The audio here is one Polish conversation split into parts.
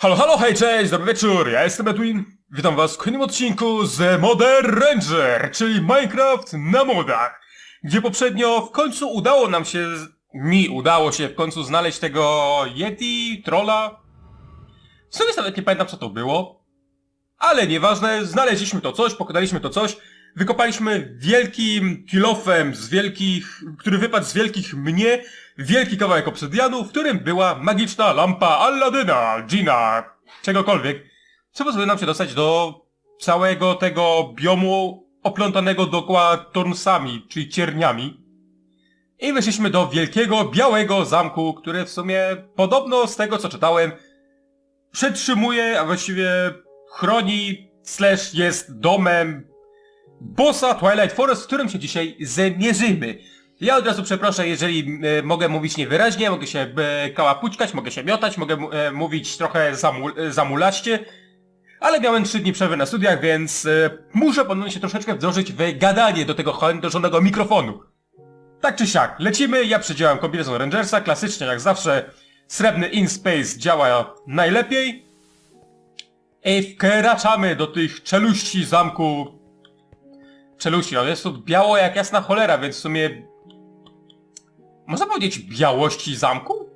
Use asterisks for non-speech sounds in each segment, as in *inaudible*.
Halo, halo, hej, cześć, dobry wieczór, ja jestem Edwin. Witam was w kolejnym odcinku z Modern Ranger, czyli Minecraft na modach. Gdzie poprzednio w końcu udało nam się, mi udało się w końcu znaleźć tego Yeti, trolla. W sumie nawet nie pamiętam co to było. Ale nieważne, znaleźliśmy to coś, pokonaliśmy to coś. Wykopaliśmy wielkim kilofem z wielkich, który wypadł z wielkich mnie, wielki kawałek obsydianu, w którym była magiczna lampa Alladyna, Gina, czegokolwiek, co pozwoli nam się dostać do całego tego biomu oplątanego dookoła tornsami, czyli cierniami. I weszliśmy do wielkiego, białego zamku, który w sumie podobno z tego co czytałem przetrzymuje, a właściwie chroni, slash jest domem bossa Twilight Forest, w którym się dzisiaj zmierzymy. Ja od razu przeproszę, jeżeli e, mogę mówić niewyraźnie, mogę się e, kałapućkać, mogę się miotać, mogę e, mówić trochę e, zamulaście, ale miałem trzy dni przerwy na studiach, więc e, muszę ponownie się troszeczkę wdrożyć w gadanie do tego handlożonego mikrofonu. Tak czy siak, lecimy, ja przedziałam kombinezon Rangersa, klasycznie jak zawsze srebrny InSpace działa najlepiej. I wkraczamy do tych czeluści zamku czeluści. No jest tu biało jak jasna cholera, więc w sumie... Można powiedzieć białości zamku?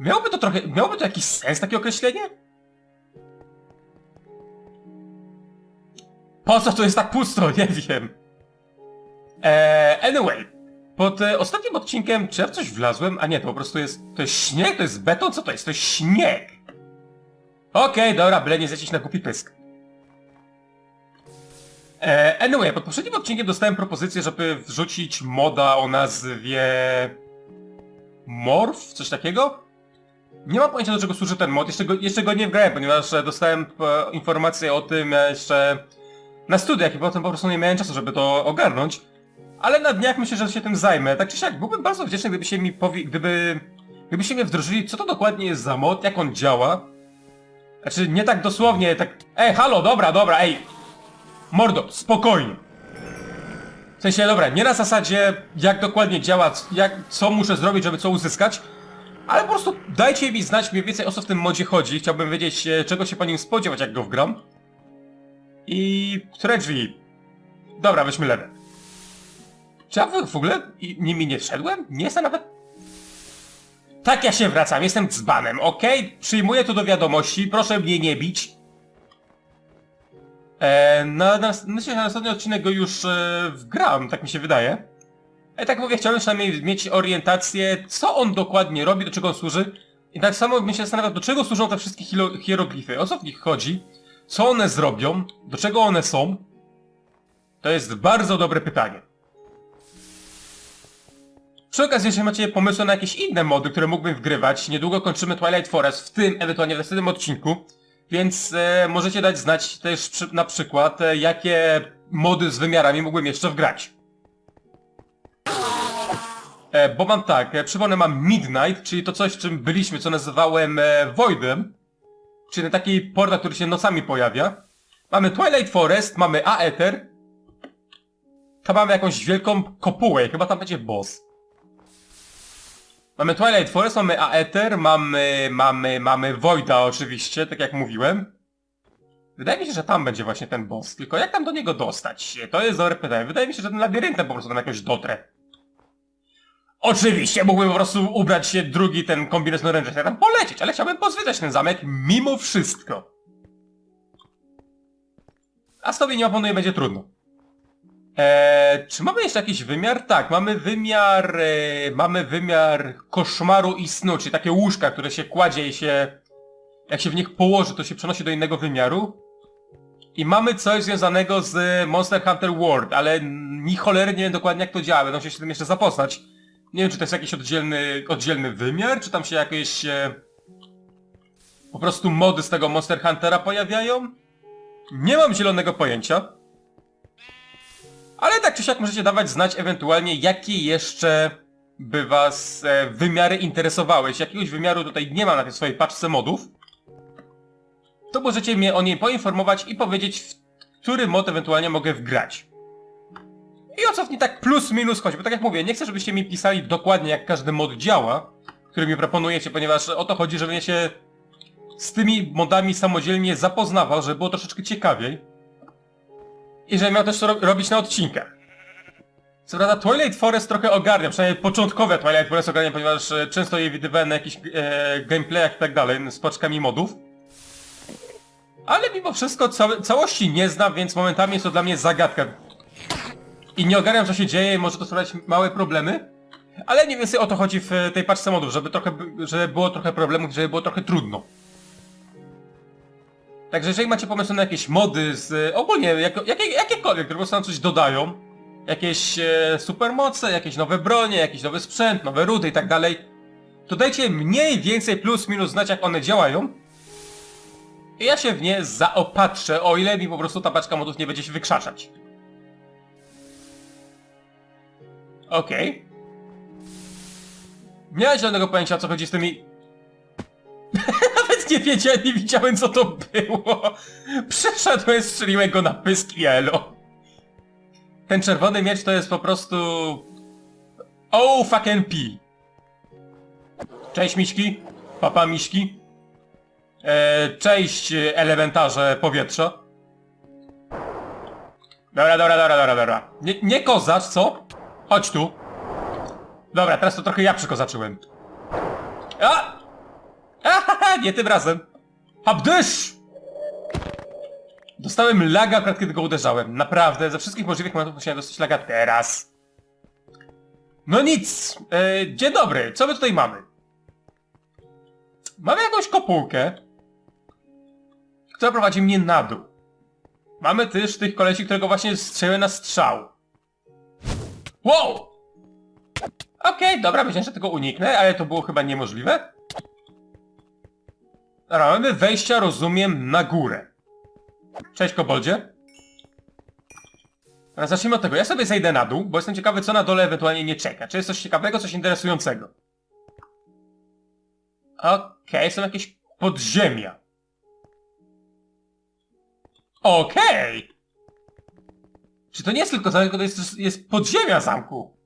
Miałoby to trochę... Miałoby to jakiś sens, takie określenie? Po co to jest tak pusto? Nie wiem. Eee, anyway. Pod e, ostatnim odcinkiem, czy ja w coś wlazłem? A nie, to po prostu jest... To jest śnieg? To jest beton? Co to jest? To jest śnieg! Okej, dobra, byle nie zlecieć na głupi pysk. E, anyway, pod poprzednim odcinkiem dostałem propozycję, żeby wrzucić moda o nazwie... Morph? Coś takiego? Nie mam pojęcia do czego służy ten mod, jeszcze go, jeszcze go nie wgrałem, ponieważ e, dostałem e, informację o tym jeszcze na studiach i potem po prostu nie miałem czasu, żeby to ogarnąć. Ale na dniach myślę, że się tym zajmę. Tak czy siak, byłbym bardzo wdzięczny, gdybyście mi powie... gdyby... Gdybyście mnie wdrożyli, co to dokładnie jest za mod, jak on działa. Znaczy, nie tak dosłownie, tak... Ej, halo, dobra, dobra, ej! Mordo, spokojnie. W sensie, dobra, nie na zasadzie, jak dokładnie działa, jak, co muszę zrobić, żeby co uzyskać, ale po prostu dajcie mi znać mniej więcej o co w tym modzie chodzi. Chciałbym wiedzieć, e, czego się po nim spodziewać, jak go wgram. I... które drzwi? Dobra, weźmy lewe. Czy ja w ogóle nimi nie wszedłem? Nie jestem nawet... Tak, ja się wracam, jestem dzbanem, okej? Przyjmuję to do wiadomości, proszę mnie nie bić. E, na, na, myślę, że na następny odcinek go już e, wgram, tak mi się wydaje. E, tak mówię, chciałem przynajmniej mieć orientację, co on dokładnie robi, do czego on służy. I tak samo bym się zastanawiał, do czego służą te wszystkie hieroglify, o co w nich chodzi, co one zrobią, do czego one są. To jest bardzo dobre pytanie. Przy okazji, jeśli macie pomysły na jakieś inne mody, które mógłbym wgrywać, niedługo kończymy Twilight Forest, w tym, ewentualnie w następnym odcinku, więc e, możecie dać znać też przy, na przykład, e, jakie mody z wymiarami mógłbym jeszcze wgrać. E, bo mam tak, e, przypomnę, mam Midnight, czyli to coś, czym byliśmy, co nazywałem e, Voidem, czyli taki portal, który się nocami pojawia. Mamy Twilight Forest, mamy Aether, tam mamy jakąś wielką kopułę, chyba tam będzie boss. Mamy Twilight Forest, mamy Aether, mamy, mamy, mamy Voida oczywiście, tak jak mówiłem. Wydaje mi się, że tam będzie właśnie ten boss, tylko jak tam do niego dostać? To jest dobre pytanie. Wydaje mi się, że tym labiryntem po prostu tam jakoś dotrę. Oczywiście mógłbym po prostu ubrać się drugi ten kombinezon Rangers, ja tam polecieć, ale chciałbym pozwiedzać ten zamek mimo wszystko. A z tobie nie oponuję, będzie trudno. Eee, czy mamy jeszcze jakiś wymiar? Tak, mamy wymiar, e, mamy wymiar koszmaru i snu, czyli takie łóżka, które się kładzie i się, jak się w nich położy, to się przenosi do innego wymiaru. I mamy coś związanego z Monster Hunter World, ale ni cholery nie wiem dokładnie jak to działa, będą się z tym jeszcze zapoznać. Nie wiem, czy to jest jakiś oddzielny, oddzielny wymiar, czy tam się jakieś e, po prostu mody z tego Monster Huntera pojawiają. Nie mam zielonego pojęcia. Ale tak czy siak możecie dawać znać ewentualnie, jakie jeszcze by was e, wymiary interesowały. Jeśli jakiegoś wymiaru tutaj nie ma na tej swojej paczce modów, to możecie mnie o niej poinformować i powiedzieć, w który mod ewentualnie mogę wgrać. I o co w niej tak plus minus chodzi, bo tak jak mówię, nie chcę, żebyście mi pisali dokładnie jak każdy mod działa, który mi proponujecie, ponieważ o to chodzi, żeby mnie się z tymi modami samodzielnie zapoznawał, żeby było troszeczkę ciekawiej. I że miał też to ro robić na odcinkach. Co prawda Twilight Forest trochę ogarnia, przynajmniej początkowe Twilight Forest ogarnia, ponieważ e, często je widywałem na jakichś e, gameplayach i tak dalej, z paczkami modów. Ale mimo wszystko całe, całości nie znam, więc momentami jest to dla mnie zagadka. I nie ogarniam co się dzieje, może to sprawiać małe problemy. Ale mniej więcej o to chodzi w e, tej paczce modów, żeby trochę, żeby było trochę problemów, żeby było trochę trudno. Także jeżeli macie pomysły na jakieś mody z... ogólnie jako, jakie, jakiekolwiek, które po prostu nam coś dodają, jakieś e, supermoce, jakieś nowe bronie, jakiś nowy sprzęt, nowe rudy i tak dalej, to dajcie mniej więcej plus minus znać jak one działają. I ja się w nie zaopatrzę, o ile mi po prostu ta paczka modów nie będzie się wykrzaczać. Okej. Nie mam żadnego pojęcia o co chodzi z tymi... Nie wiedziałem, nie widziałem co to było. Przeszedłem, strzeliłem go na pysk i elo. Ten czerwony miecz to jest po prostu... Oh fucking P. Cześć miśki. Papa miśki. E, cześć elementarze powietrza. Dobra, dobra, dobra, dobra, dobra. Nie, nie kozacz, co? Chodź tu. Dobra, teraz to trochę ja przykozaczyłem. A! Nie tym razem. Habdysz! Dostałem laga akurat kiedy go uderzałem. Naprawdę, ze wszystkich możliwych momentów musiałem dostać laga teraz. No nic. E, dzień dobry, co my tutaj mamy? Mamy jakąś kopułkę, która prowadzi mnie na dół. Mamy też tych kolesi, którego właśnie strzeliłem na strzał. Wow! Okej, dobra, myślałem, że tego uniknę, ale to było chyba niemożliwe. Dobra, mamy wejścia, rozumiem, na górę. Cześć, koboldzie. Dobra, zacznijmy od tego. Ja sobie zejdę na dół, bo jestem ciekawy, co na dole ewentualnie nie czeka. Czy jest coś ciekawego, coś interesującego? Okej, są jakieś podziemia. Okej! Czy to nie jest tylko zamek, tylko to jest, jest podziemia zamku?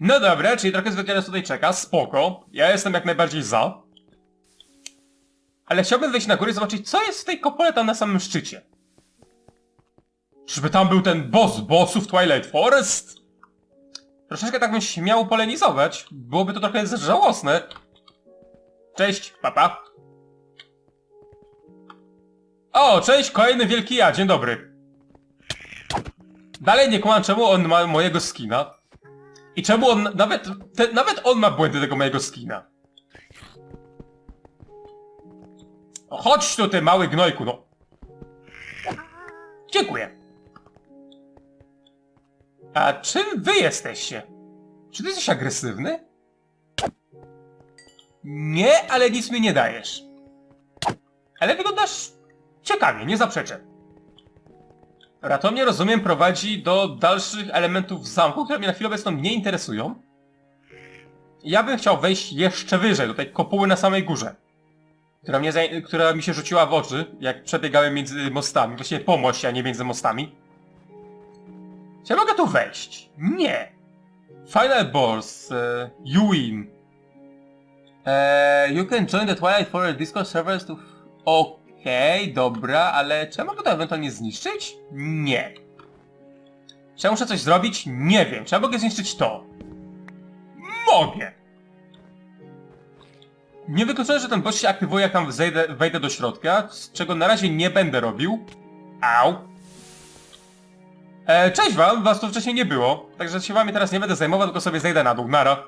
No dobra, czyli trochę nas tutaj czeka, spoko. Ja jestem jak najbardziej za. Ale chciałbym wejść na górę i zobaczyć, co jest w tej kopole tam na samym szczycie. Czyżby tam był ten boss bossów Twilight Forest? Troszeczkę tak bym śmiał polenizować. Byłoby to trochę żałosne. Cześć, papa. O, cześć, kolejny wielki ja, dzień dobry. Dalej nie kłamam, czemu on ma mojego skina. I czemu on, nawet, te, nawet on ma błędy tego mojego skina. No, chodź tu, ty mały gnojku, no. Dziękuję. A czym wy jesteście? Czy ty jesteś agresywny? Nie, ale nic mi nie dajesz. Ale wyglądasz ciekawie, nie zaprzeczę. Dobra, to mnie rozumiem prowadzi do dalszych elementów zamku, które mnie na chwilę obecną nie interesują. Ja bym chciał wejść jeszcze wyżej, do tej kopuły na samej górze. Która, mnie która mi się rzuciła w oczy, jak przebiegałem między mostami. Właściwie po moście, a nie między mostami. Czy ja mogę tu wejść? Nie. Final. Uh, you win. Uh, you can join the Twilight Forest Discord servers to... Okej, dobra, ale czy ja mogę to ewentualnie zniszczyć? Nie. Czy ja muszę coś zrobić? Nie wiem. Czy ja mogę zniszczyć to? Mogę. Nie wykluczone, że ten boss się aktywuje jak tam zejdę, wejdę do środka, z czego na razie nie będę robił. Au. E, cześć wam, was tu wcześniej nie było, także się wami teraz nie będę zajmował, tylko sobie zejdę na dół, nara.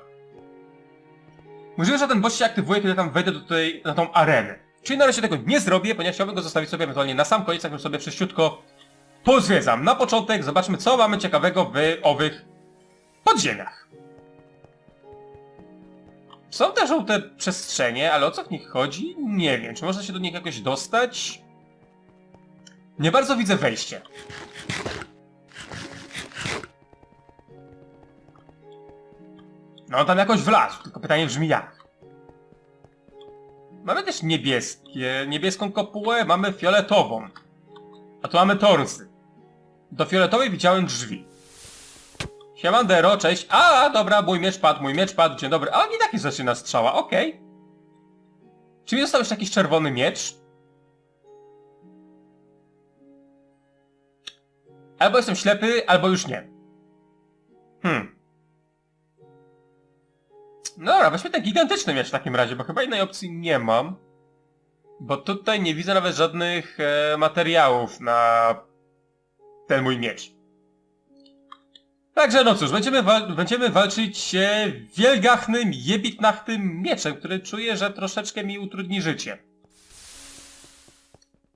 Możliwe, że ten boss się aktywuje, kiedy tam wejdę do tej, na tą arenę. Czyli na razie tego nie zrobię, ponieważ chciałbym go zostawić sobie ewentualnie na sam koniec, jakbym sobie wszyściutko pozwiedzam. Na początek zobaczmy, co mamy ciekawego w owych podziemiach. Są te żółte przestrzenie, ale o co w nich chodzi? Nie wiem. Czy można się do nich jakoś dostać? Nie bardzo widzę wejście. No tam jakoś wlazł, tylko pytanie brzmi jak. Mamy też niebieskie, niebieską kopułę, mamy fioletową. A tu mamy torsy. Do fioletowej widziałem drzwi. Siemandero, cześć. A, dobra, mój miecz padł, mój miecz padł, dzień dobry. A, nie taki zaczyna strzała, okej. Czy mi został jeszcze jakiś czerwony miecz? Albo jestem ślepy, albo już nie. Hmm. No dobra, weźmy ten gigantyczny miecz w takim razie, bo chyba innej opcji nie mam. Bo tutaj nie widzę nawet żadnych e, materiałów na ten mój miecz. Także no cóż, będziemy, wal będziemy walczyć e, wielgachnym, jebitnachtym mieczem, który czuję, że troszeczkę mi utrudni życie.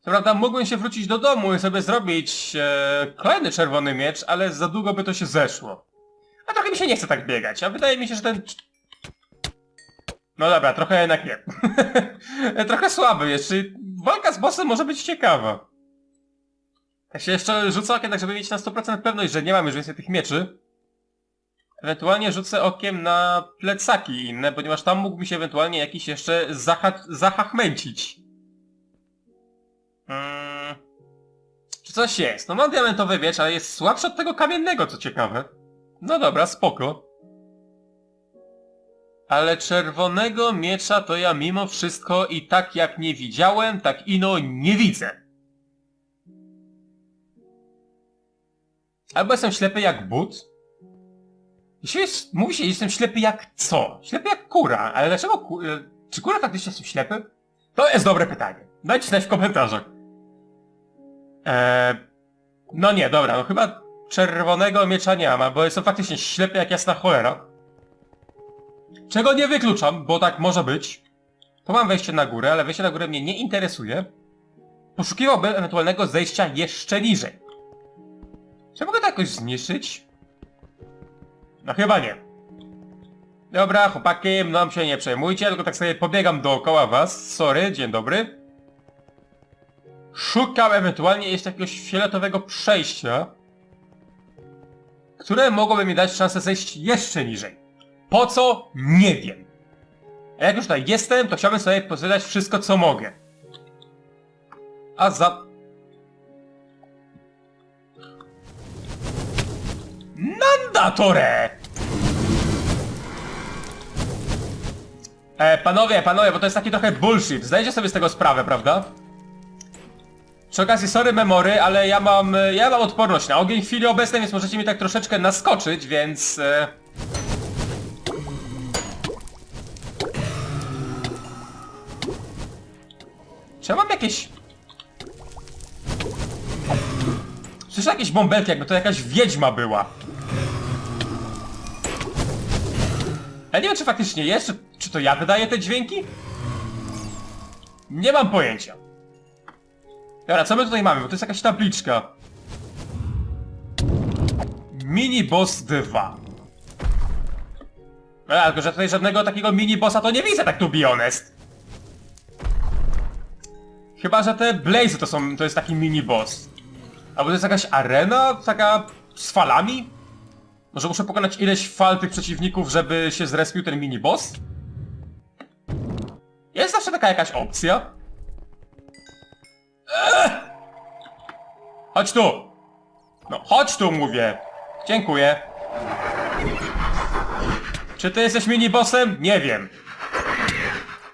Co prawda mógłbym się wrócić do domu i sobie zrobić e, kolejny czerwony miecz, ale za długo by to się zeszło. A trochę mi się nie chce tak biegać, a wydaje mi się, że ten... No dobra, trochę jednak nie. *laughs* trochę słaby jest, czy walka z bossem może być ciekawa. Tak się jeszcze rzucę okiem, tak żeby mieć na 100% pewność, że nie mam już więcej tych mieczy. Ewentualnie rzucę okiem na plecaki inne, ponieważ tam mógłby się ewentualnie jakiś jeszcze zaha zahachmęcić. Hmm. Czy coś jest? No mam diamentowy miecz, ale jest słabszy od tego kamiennego, co ciekawe. No dobra, spoko. Ale czerwonego miecza to ja mimo wszystko i tak jak nie widziałem, tak ino nie widzę. Albo jestem ślepy jak but. Jeśli jest, mówi się, jestem ślepy jak co? Ślepy jak kura, ale dlaczego ku, e, Czy kura faktycznie jest ślepy? To jest dobre pytanie. Dajcie znać w komentarzach. Eee, no nie, dobra, no chyba czerwonego miecza nie mam, bo jestem faktycznie ślepy jak jasna cholera. Czego nie wykluczam, bo tak może być. To mam wejście na górę, ale wejście na górę mnie nie interesuje. Poszukiwałbym ewentualnego zejścia jeszcze niżej. Czy mogę to jakoś zniszczyć? No chyba nie. Dobra, chłopaki, mną się nie przejmujcie, tylko tak sobie pobiegam dookoła was. Sorry, dzień dobry. Szukam ewentualnie jeszcze jakiegoś fioletowego przejścia, które mogłoby mi dać szansę zejść jeszcze niżej. Po co? Nie wiem. A jak już tutaj jestem, to chciałbym sobie pozwiedzać wszystko, co mogę. A za... Nandatore! E, panowie, panowie, bo to jest taki trochę bullshit. Zdajcie sobie z tego sprawę, prawda? Przy okazji, sorry memory, ale ja mam, e, ja mam odporność na ogień w chwili obecnej, więc możecie mi tak troszeczkę naskoczyć, więc... E... Czy ja mam jakieś... Słyszę jakieś bąbelki, jakby to jakaś wiedźma była. Ja nie wiem, czy faktycznie jest, czy, czy to ja wydaję te dźwięki? Nie mam pojęcia. Dobra, co my tutaj mamy? Bo to jest jakaś tabliczka. Mini Boss 2. No, tylko że tutaj żadnego takiego mini bossa to nie widzę, tak to be honest. Chyba, że te Blaze to są, to jest taki mini boss. Albo to jest jakaś arena, taka z falami? Może muszę pokonać ileś fal tych przeciwników, żeby się zrespił ten mini boss? Jest zawsze taka jakaś opcja? Eee! Chodź tu! No, chodź tu, mówię! Dziękuję. Czy ty jesteś mini bossem? Nie wiem.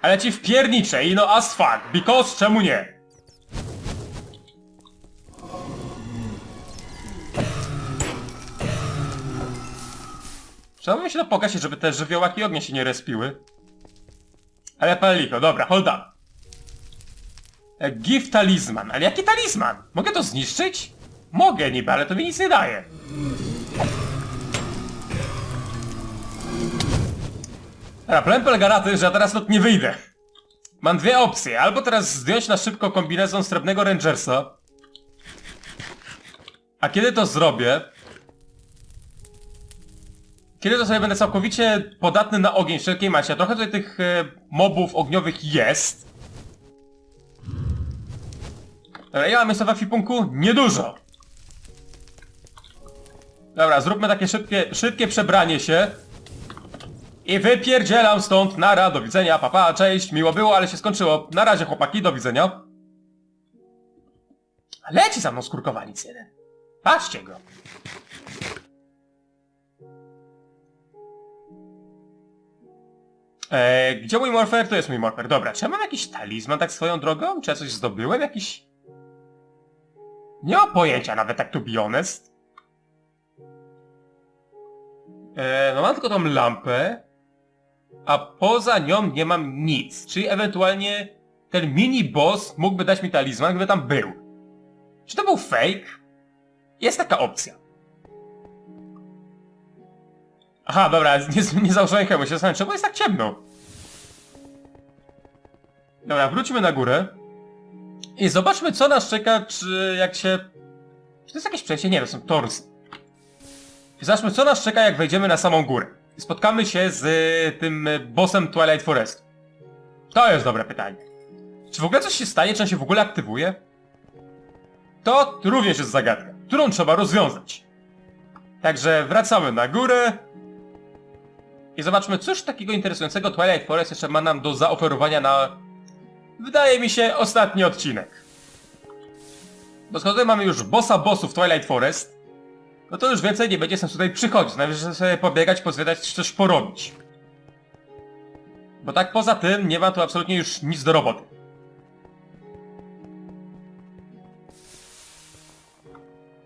Ale ci wpierniczę i no as fuck, because czemu nie? Trzeba by się to pokazać, żeby te żywiołaki ognia się nie respiły. Ale paliko, dobra, hold on. E, Give talizman. Ale jaki talizman? Mogę to zniszczyć? Mogę niby, ale to mi nic nie daje. Dobra, problem polega na tym, że ja teraz stąd nie wyjdę. Mam dwie opcje. Albo teraz zdjąć na szybko kombinezon srebrnego Rangersa. A kiedy to zrobię, kiedy to sobie będę całkowicie podatny na ogień wszelkiej macie, trochę tutaj tych e, mobów ogniowych jest. Dobra, ja mam miejsca w akwipunku? Niedużo. Dobra, zróbmy takie szybkie, szybkie przebranie się. I wypierdzielam stąd, nara, do widzenia, papa, pa, cześć, miło było, ale się skończyło. Na razie chłopaki, do widzenia. Leci za mną skurkowaniec jeden. Patrzcie go. E, gdzie mój morfer? To jest mój morfer. Dobra, czy ja mam jakiś talizman tak swoją drogą? Czy ja coś zdobyłem? Jakiś... Nie mam pojęcia nawet, tak to be honest. E, no mam tylko tą lampę, a poza nią nie mam nic. Czyli ewentualnie ten mini boss mógłby dać mi talizman, gdyby tam był. Czy to był fake? Jest taka opcja. Aha, dobra, *laughs* nie, nie założyłem hełmu, się zastanawiam, czemu jest tak ciemno? Dobra, wróćmy na górę. I zobaczmy, co nas czeka, czy jak się... Czy to jest jakieś przejście? Nie, to są torsy. I zobaczmy, co nas czeka, jak wejdziemy na samą górę. I spotkamy się z y, tym y, bossem Twilight Forest. To jest dobre pytanie. Czy w ogóle coś się stanie, czy on się w ogóle aktywuje? To również jest zagadka, którą trzeba rozwiązać. Także wracamy na górę. I zobaczmy, cóż takiego interesującego Twilight Forest jeszcze ma nam do zaoferowania na... Wydaje mi się, ostatni odcinek. Tutaj mamy już bossa bossów Twilight Forest, no to już więcej nie będzie sensu tutaj przychodzić. Najwyżej sobie pobiegać, pozwiedzać, czy coś porobić. Bo tak poza tym nie ma tu absolutnie już nic do roboty.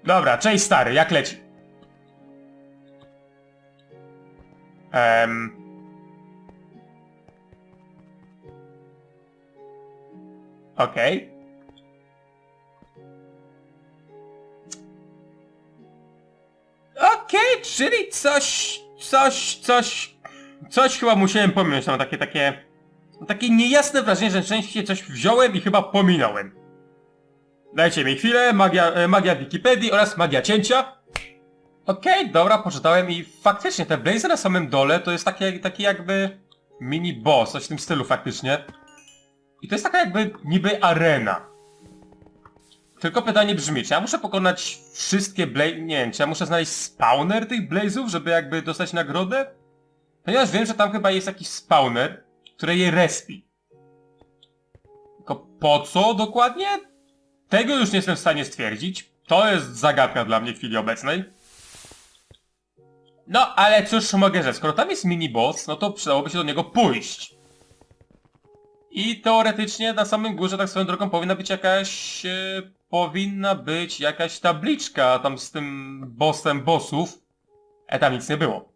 Dobra, cześć stary, jak leci? Ehm... Okej. Okej, czyli coś, coś, coś, coś chyba musiałem pominąć. Mam takie, takie, takie niejasne wrażenie, że częściej coś wziąłem i chyba pominąłem. Dajcie mi chwilę, magia, e, magia Wikipedii oraz magia cięcia. Okej, dobra, poczytałem i faktycznie te blazy na samym dole to jest takie, taki jakby mini boss, coś w tym stylu faktycznie. I to jest taka jakby niby arena. Tylko pytanie brzmi, czy ja muszę pokonać wszystkie blaze... Nie wiem, czy ja muszę znaleźć spawner tych blazów, żeby jakby dostać nagrodę? Ponieważ wiem, że tam chyba jest jakiś spawner, który je respi. Tylko po co dokładnie? Tego już nie jestem w stanie stwierdzić. To jest zagadka dla mnie w chwili obecnej. No, ale cóż mogę rzec, skoro tam jest mini boss, no to przydałoby się do niego pójść. I teoretycznie na samym górze, tak swoją drogą, powinna być jakaś... E, powinna być jakaś tabliczka tam z tym bossem bossów. E, tam nic nie było.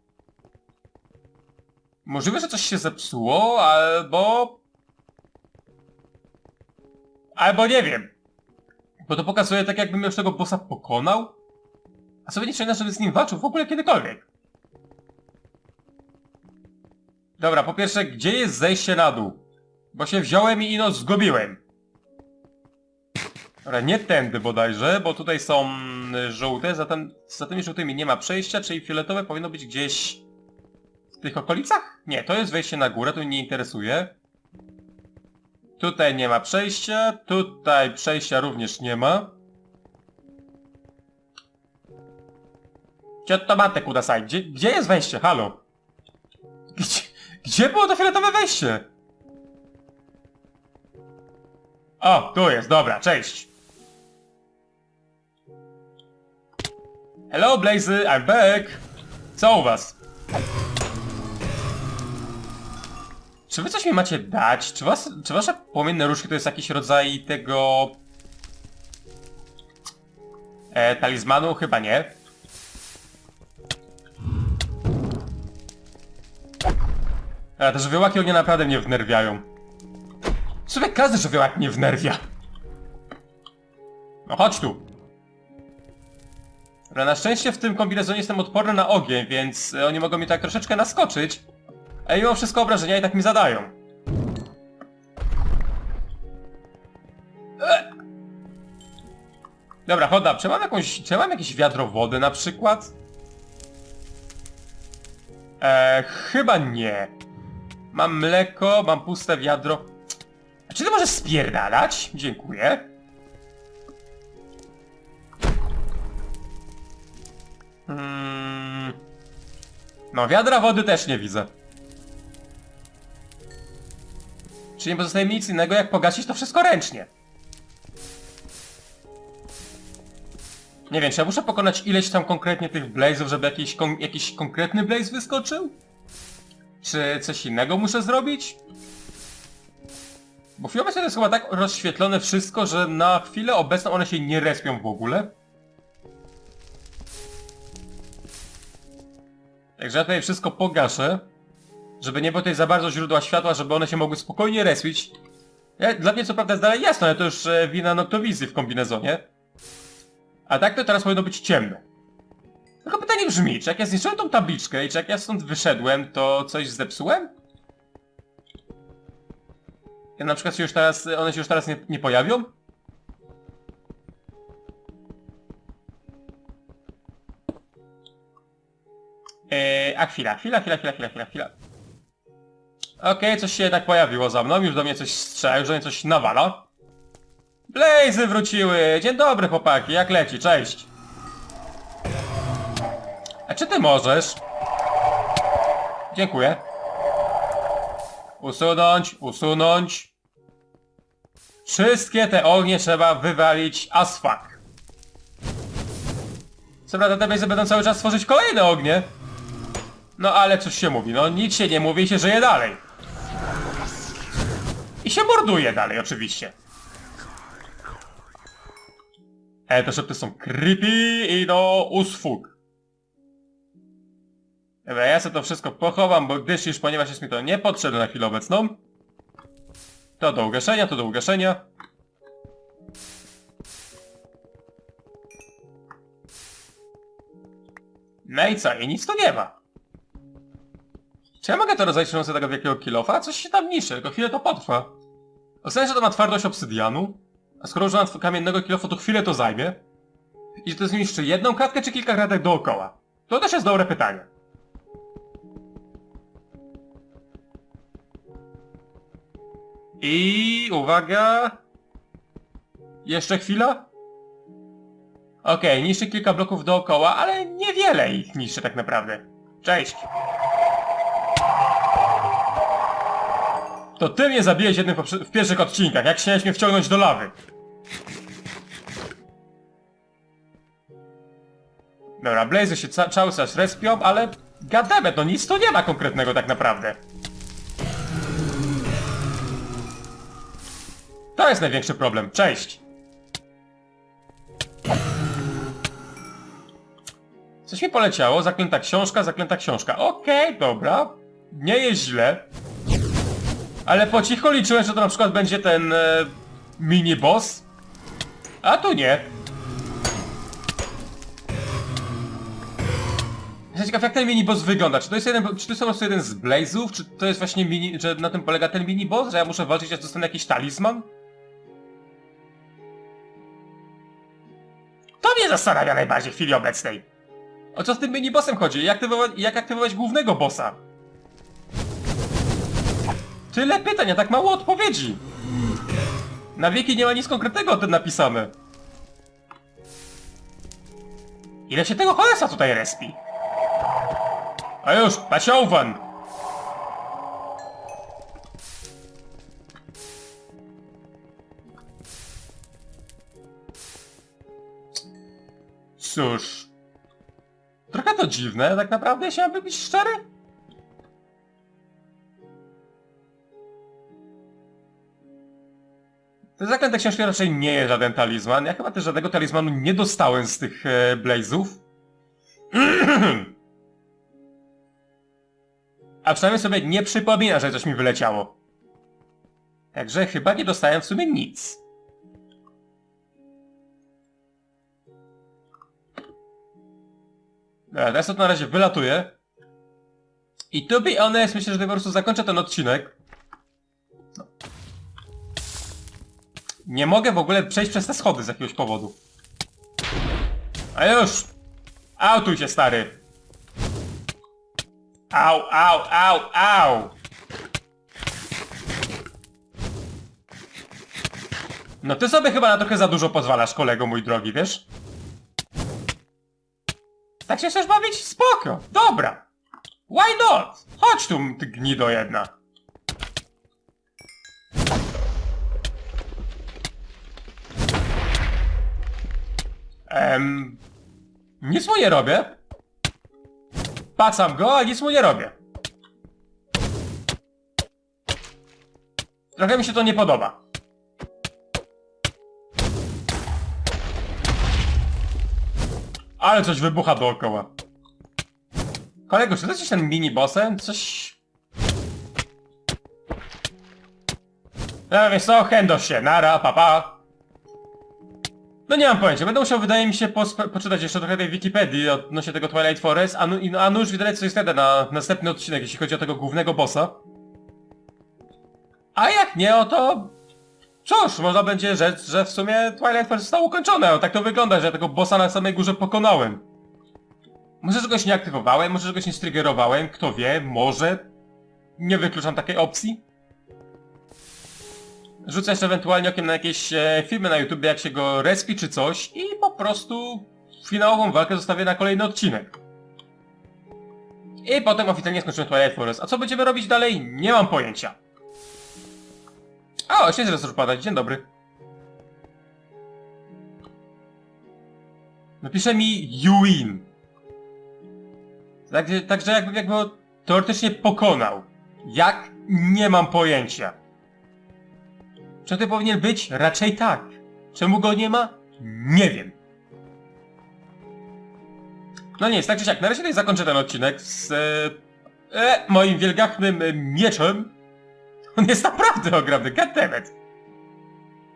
Możliwe, że coś się zepsuło, albo... Albo nie wiem. Bo to pokazuje tak jakbym już tego bossa pokonał. A sobie nie przyjemne, żeby z nim walczył w ogóle kiedykolwiek. Dobra, po pierwsze, gdzie jest zejście na dół? Bo się wziąłem i ino zgubiłem. Dobra, nie tędy bodajże, bo tutaj są y, żółte, zatem za tymi żółtymi nie ma przejścia, czyli fioletowe powinno być gdzieś w tych okolicach? Nie, to jest wejście na górę, to mnie nie interesuje. Tutaj nie ma przejścia, tutaj przejścia również nie ma. Gdzie to matek kudasaj? Gdzie, gdzie jest wejście? Halo? Gdzie, gdzie było to fioletowe wejście? O, tu jest, dobra, cześć. Hello Blazy, I'm back. Co u was? Czy wy coś mi macie dać? Czy, was, czy wasze płomienne różki to jest jakiś rodzaj tego... E, talizmanu? Chyba nie. Ale te żywiołaki mnie naprawdę mnie wnerwiają. Sobie każdy żywiołak mnie wnerwia. No chodź tu. Ale na szczęście w tym kombinezonie jestem odporny na ogień, więc e, oni mogą mi tak troszeczkę naskoczyć. A mimo wszystko obrażenia i tak mi zadają. E! Dobra, choda, czy mam jakąś, czy mam jakieś wiadro wody na przykład? Eee, chyba nie. Mam mleko, mam puste wiadro. A czy ty możesz spierdalać? Dziękuję. Hmm. No, wiadra wody też nie widzę. Czyli nie pozostaje mi nic innego, jak pogasić to wszystko ręcznie. Nie wiem, czy ja muszę pokonać ileś tam konkretnie tych blazów, żeby jakiś, kon jakiś konkretny blaze wyskoczył? Czy coś innego muszę zrobić? Bo chwilowo to jest chyba tak rozświetlone wszystko, że na chwilę obecną one się nie respią w ogóle. Także ja tutaj wszystko pogaszę, żeby nie było tutaj za bardzo źródła światła, żeby one się mogły spokojnie respić. Ja, dla mnie co prawda jest dalej jasno, ale to już e, wina noktowizji w kombinezonie. A tak to teraz powinno być ciemne. Tylko pytanie brzmi, czy jak ja zniszczyłem tą tabliczkę i czy jak ja stąd wyszedłem, to coś zepsułem? Ja na przykład się już teraz, one się już teraz nie, nie pojawią? Eee, a chwila, chwila, chwila, chwila, chwila, chwila, chwila. Okej, coś się jednak pojawiło za mną, już do mnie coś strzela, już do mnie coś nawala. Blazy wróciły! Dzień dobry chłopaki, jak leci? Cześć! A czy ty możesz? Dziękuję. Usunąć, usunąć. Wszystkie te ognie trzeba wywalić as fuck. Co prawda Blazy będą cały czas tworzyć kolejne ognie. No ale cóż się mówi, no nic się nie mówi i się żyje dalej. I się morduje dalej oczywiście. E, te szepty są creepy i no usfug. Dobra, ja sobie to wszystko pochowam, bo gdyż już ponieważ jest mi to niepotrzebne na chwilę obecną. To do ugaszenia, to do ugaszenia. No i co? I nic tu nie ma. Czy ja mogę to sobie tego wielkiego kilofa? Coś się tam niszczy, tylko chwilę to potrwa. Oceniam, że to ma twardość obsydianu, a skoro używam kamiennego kilofu, to chwilę to zajmie. I że to zniszczy jedną kratkę, czy kilka kratek dookoła? To też jest dobre pytanie. I uwaga... Jeszcze chwila? Okej, niszczy kilka bloków dookoła, ale niewiele ich niszczy tak naprawdę. Cześć! To ty mnie zabiłeś jednym w pierwszych odcinkach, jak chciałeś mnie wciągnąć do lawy. Dobra, Blazy się ca cały czas respią, ale... Gademet, no nic tu nie ma konkretnego tak naprawdę. To jest największy problem. Cześć! Coś mi poleciało, zaklęta książka, zaklęta książka. Okej, dobra. Nie jest źle. Ale po cichu liczyłem, że to na przykład będzie ten e, mini boss. A tu nie. Jestem ciekaw jak ten mini boss wygląda. Czy to jest jeden, czy to jest po prostu jeden z Blazów? Czy to jest właśnie mini, że na tym polega ten mini boss? Że ja muszę walczyć, aż dostanę jakiś talizman? Mnie zastanawia najbardziej w chwili obecnej. O co z tym mini bossem chodzi? Jak aktywować, jak aktywować głównego bossa? Tyle pytań, a tak mało odpowiedzi. Na wieki nie ma nic konkretnego o tym napisane. Ile się tego kolesa tutaj respi? A już, paciołwan! Cóż... Trochę to dziwne, tak naprawdę, jeśli mam być szczery. Ten zaklęte książki raczej nie jest żaden talizman. Ja chyba też żadnego talizmanu nie dostałem z tych e, Blazów. *clears throat* A przynajmniej sobie nie przypomina, że coś mi wyleciało. Także chyba nie dostałem w sumie nic. Dobra, teraz to na razie wylatuję. I to be honest, myślę, że po prostu zakończę ten odcinek. Nie mogę w ogóle przejść przez te schody z jakiegoś powodu. A już! Autuj się, stary! Au, au, au, au! No ty sobie chyba na trochę za dużo pozwalasz, kolego mój drogi, wiesz? Tak się chcesz bawić? Spoko! Dobra! Why not? Chodź tu, ty gnido jedna! Em, nic mu nie robię. Pacam go, a nic mu nie robię. Trochę mi się to nie podoba. Ale coś wybucha dookoła. Kolego, czy jesteś ten mini-bossem? Coś... No więc co, chędosz się, nara, papa. No nie mam pojęcia, będę musiał, wydaje mi się, poczytać jeszcze trochę tej Wikipedii odnośnie tego Twilight Forest, a, nu- a nuż widać coś wtedy na następny odcinek, jeśli chodzi o tego głównego bossa. A jak nie, o to... Cóż, można będzie rzec, że w sumie Twilight Forest zostało ukończone, o tak to wygląda, że ja tego bossa na samej górze pokonałem. Może czegoś nie aktywowałem, może czegoś nie striggerowałem, kto wie, może... Nie wykluczam takiej opcji. Rzucę jeszcze ewentualnie okiem na jakieś e, filmy na YouTube, jak się go respi czy coś i po prostu finałową walkę zostawię na kolejny odcinek. I potem oficjalnie skończymy Twilight Forest. A co będziemy robić dalej? Nie mam pojęcia. O, się zaraz padać. Dzień dobry. Napisze mi you win. Także, także jakby, jakby teoretycznie pokonał. Jak? Nie mam pojęcia. Czy to powinien być? Raczej tak. Czemu go nie ma? Nie wiem. No nie, jest tak czy siak. Na razie tutaj zakończę ten odcinek z e, moim wielgachnym mieczem. On jest naprawdę ogromny, goddammit.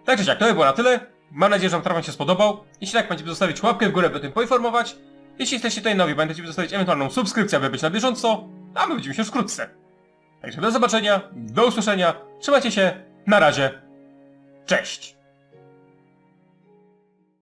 Tak czy siak, to by było na tyle. Mam nadzieję, że wam wam się spodobał. Jeśli tak, będziecie zostawić łapkę w górę, by o tym poinformować. Jeśli jesteście tutaj nowi, by zostawić ewentualną subskrypcję, aby być na bieżąco. A my widzimy się już wkrótce. Także do zobaczenia, do usłyszenia, trzymajcie się, na razie, cześć!